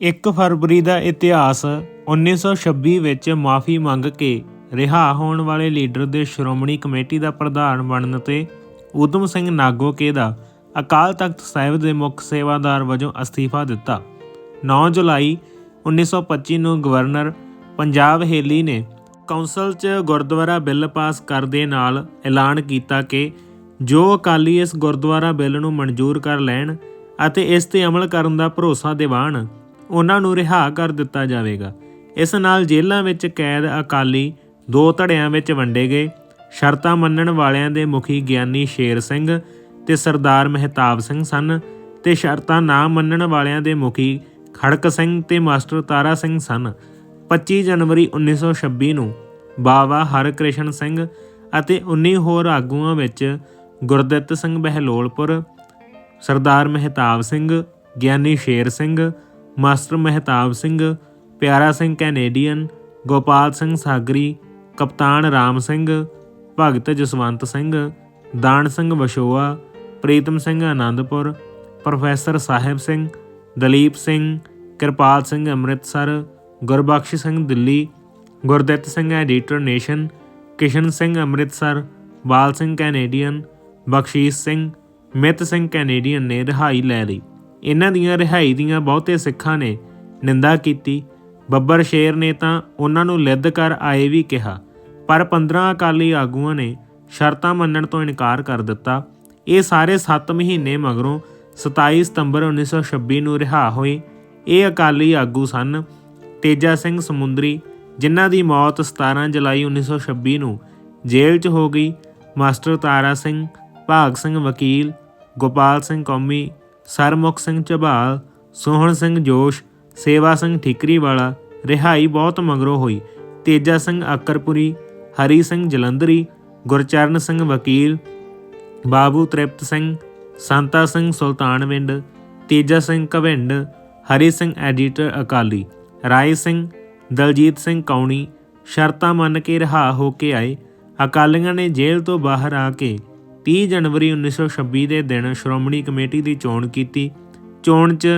1 ਫਰਵਰੀ ਦਾ ਇਤਿਹਾਸ 1926 ਵਿੱਚ ਮਾਫੀ ਮੰਗ ਕੇ ਰਿਹਾ ਹੋਣ ਵਾਲੇ ਲੀਡਰ ਦੇ ਸ਼੍ਰੋਮਣੀ ਕਮੇਟੀ ਦਾ ਪ੍ਰਧਾਨ ਬਣਨ ਤੇ ਊਧਮ ਸਿੰਘ ਨਾਗੋਕੇ ਦਾ ਅਕਾਲ ਤਖਤ ਸਾਹਿਬ ਦੇ ਮੁੱਖ ਸੇਵਾਦਾਰ ਵਜੋਂ ਅਸਤੀਫਾ ਦਿੱਤਾ। 9 ਜੁਲਾਈ 1925 ਨੂੰ ਗਵਰਨਰ ਪੰਜਾਬ ਹੇਲੀ ਨੇ ਕੌਂਸਲ 'ਚ ਗੁਰਦੁਆਰਾ ਬਿੱਲ ਪਾਸ ਕਰਦੇ ਨਾਲ ਐਲਾਨ ਕੀਤਾ ਕਿ ਜੋ ਅਕਾਲੀ ਇਸ ਗੁਰਦੁਆਰਾ ਬਿੱਲ ਨੂੰ ਮਨਜ਼ੂਰ ਕਰ ਲੈਣ ਅਤੇ ਇਸ ਤੇ ਅਮਲ ਕਰਨ ਦਾ ਭਰੋਸਾ ਦਿਵਾਣ ਉਹਨਾਂ ਨੂੰ ਰਿਹਾ ਕਰ ਦਿੱਤਾ ਜਾਵੇਗਾ। ਇਸ ਨਾਲ ਜੇਲ੍ਹਾਂ ਵਿੱਚ ਕੈਦ ਅਕਾਲੀ ਦੋ ਧੜਿਆਂ ਵਿੱਚ ਵੰਡੇ ਗਏ। ਸ਼ਰਤਾਂ ਮੰਨਣ ਵਾਲਿਆਂ ਦੇ ਮੁਖੀ ਗਿਆਨੀ ਸ਼ੇਰ ਸਿੰਘ ਤੇ ਸਰਦਾਰ ਮਹਿਤਾਬ ਸਿੰਘ ਸਨ ਤੇ ਸ਼ਰਤਾਂ ਨਾ ਮੰਨਣ ਵਾਲਿਆਂ ਦੇ ਮੁਖੀ ਖੜਕ ਸਿੰਘ ਤੇ ਮਾਸਟਰ ਤਾਰਾ ਸਿੰਘ ਸਨ। 25 ਜਨਵਰੀ 1926 ਨੂੰ ਬਾਵਾ ਹਰਕ੍ਰਿਸ਼ਨ ਸਿੰਘ ਅਤੇ 19 ਹੋਰ ਆਗੂਆਂ ਵਿੱਚ ਗੁਰਦਿੱਤ ਸਿੰਘ ਬਹਿਲੋਲਪੁਰ, ਸਰਦਾਰ ਮਹਿਤਾਬ ਸਿੰਘ, ਗਿਆਨੀ ਸ਼ੇਰ ਸਿੰਘ ਮਾਸਟਰ ਮਹਿਤਾਬ ਸਿੰਘ, ਪਿਆਰਾ ਸਿੰਘ ਕੈਨੇਡੀਅਨ, ਗੋਪਾਲ ਸਿੰਘ ਸਾਗਰੀ, ਕਪਤਾਨ Ram Singh, Bhagat Jaswant Singh, Dan Singh Vasoa, Pritam Singh Anandpur, professor Sahib Singh, Dalip Singh, Kirpal Singh Amritsar, Gurbakhsh Singh Delhi, Gurdit Singh editor Nation, Kishan Singh Amritsar, Bal Singh Canadian, Bakhshish Singh, Mit Singh Canadian ਨੇ ਰਿਹਾਈ ਲੈ ਲਈ। ਇਹਨਾਂ ਦੀਆਂ ਰਿਹਾਈ ਦੀਆਂ ਬਹੁਤੇ ਸਿੱਖਾਂ ਨੇ ਨਿੰਦਾ ਕੀਤੀ। ਬੱਬਰ ਸ਼ੇਰ ਨੇ ਤਾਂ ਉਹਨਾਂ ਨੂੰ ਲਿੱਦ ਕਰ ਆਏ ਵੀ ਕਿਹਾ, ਪਰ 15 ਅਕਾਲੀ ਆਗੂਆਂ ਨੇ ਸ਼ਰਤਾਂ ਮੰਨਣ ਤੋਂ ਇਨਕਾਰ ਕਰ ਦਿੱਤਾ। ਇਹ ਸਾਰੇ 7 ਮਹੀਨੇ ਮਗਰੋਂ 27 ਸਤੰਬਰ 1926 ਨੂੰ ਰਿਹਾ ਹੋਏ ਇਹ ਅਕਾਲੀ ਆਗੂ ਸਨ ਤੇਜਾ ਸਿੰਘ ਸਮੁੰਦਰੀ, ਜਿਨ੍ਹਾਂ ਦੀ ਮੌਤ 17 ਜੁਲਾਈ 1926 ਨੂੰ ਜੇਲ੍ਹ 'ਚ ਹੋ ਗਈ। ਮਾਸਟਰ ਤਾਰਾ ਸਿੰਘ, ਭਾਗ ਸਿੰਘ ਵਕੀਲ, ਗੋਪਾਲ ਸਿੰਘ ਕੌਮੀ ਸਰਮੁਖ ਸਿੰਘ ਝਬਾਲ, ਸੋਹਣ ਸਿੰਘ ਜੋਸ਼, ਸੇਵਾ ਸਿੰਘ ਠਿਕਰੀ ਵਾਲਾ ਰਿਹਾਈ ਬਹੁਤ ਮਗਰੋਂ ਹੋਈ। ਤੇਜਾ ਸਿੰਘ ਆਕਰਪੁਰੀ ਹਰੀ ਸਿੰਘ ਜਲੰਧਰੀ, ਗੁਰਚਰਨ ਸਿੰਘ ਵਕੀਲ, ਬਾਬੂ ਤ੍ਰਿਪਤ ਸਿੰਘ, ਸੰਤਾ ਸਿੰਘ ਸੁਲਤਾਨਵਿੰਡ ਤੇਜਾ ਸਿੰਘ ਕਵਿੰਡ, ਹਰੀ ਸਿੰਘ ਐਡੀਟਰ ਅਕਾਲੀ, ਰਾਏ ਸਿੰਘ, ਦਲਜੀਤ ਸਿੰਘ ਕੌਣੀ, ਸ਼ਰਤਾਂ ਮੰਨ ਕੇ ਰਿਹਾ ਹੋ ਕੇ ਆਏ। ਅਕਾਲੀਆਂ ਨੇ ਜੇਲ੍ਹ ਤੋਂ ਬਾਹਰ ਆ ਕੇ 30 ਜਨਵਰੀ 1926 ਦੇ ਦਿਨ ਸ਼੍ਰੋਮਣੀ ਕਮੇਟੀ ਦੀ ਚੋਣ ਕੀਤੀ। ਚੋਣ 'ਚ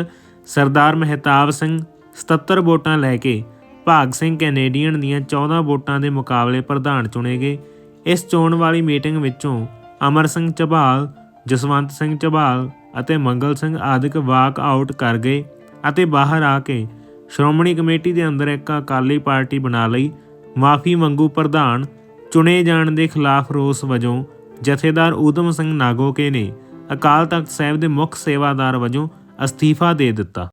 ਸਰਦਾਰ ਮਹਿਤਾਬ ਸਿੰਘ 77 ਵੋਟਾਂ ਲੈ ਕੇ ਭਾਗ ਸਿੰਘ ਕੈਨੇਡੀਅਨ ਦੀਆਂ 14 ਵੋਟਾਂ ਦੇ ਮੁਕਾਬਲੇ ਪ੍ਰਧਾਨ ਚੁਣੇ ਗਏ। ਇਸ ਚੋਣ ਵਾਲੀ ਮੀਟਿੰਗ ਵਿੱਚੋਂ ਅਮਰ ਸਿੰਘ ਝਬਾਲ ਜਸਵੰਤ ਸਿੰਘ ਝਬਾਲ ਅਤੇ ਮੰਗਲ ਸਿੰਘ ਆਦਿਕ ਵਾਕ ਆਊਟ ਕਰ ਗਏ ਅਤੇ ਬਾਹਰ ਆ ਕੇ ਸ਼੍ਰੋਮਣੀ ਕਮੇਟੀ ਦੇ ਅੰਦਰ ਇੱਕ ਅਕਾਲੀ ਪਾਰਟੀ ਬਣਾ ਲਈ। ਮਾਫੀ ਮੰਗੂ ਪ੍ਰਧਾਨ ਚੁਣੇ ਜਾਣ ਦੇ ਖਿਲਾਫ ਰੋਸ ਵਜੋਂ ਜਥੇਦਾਰ ਊਧਮ ਸਿੰਘ ਨਾਗੋਕੇ ਨੇ ਅਕਾਲ ਤਖਤ ਸਾਹਿਬ ਦੇ ਮੁੱਖ ਸੇਵਾਦਾਰ ਵਜੋਂ ਅਸਤੀਫਾ ਦੇ ਦਿੱਤਾ।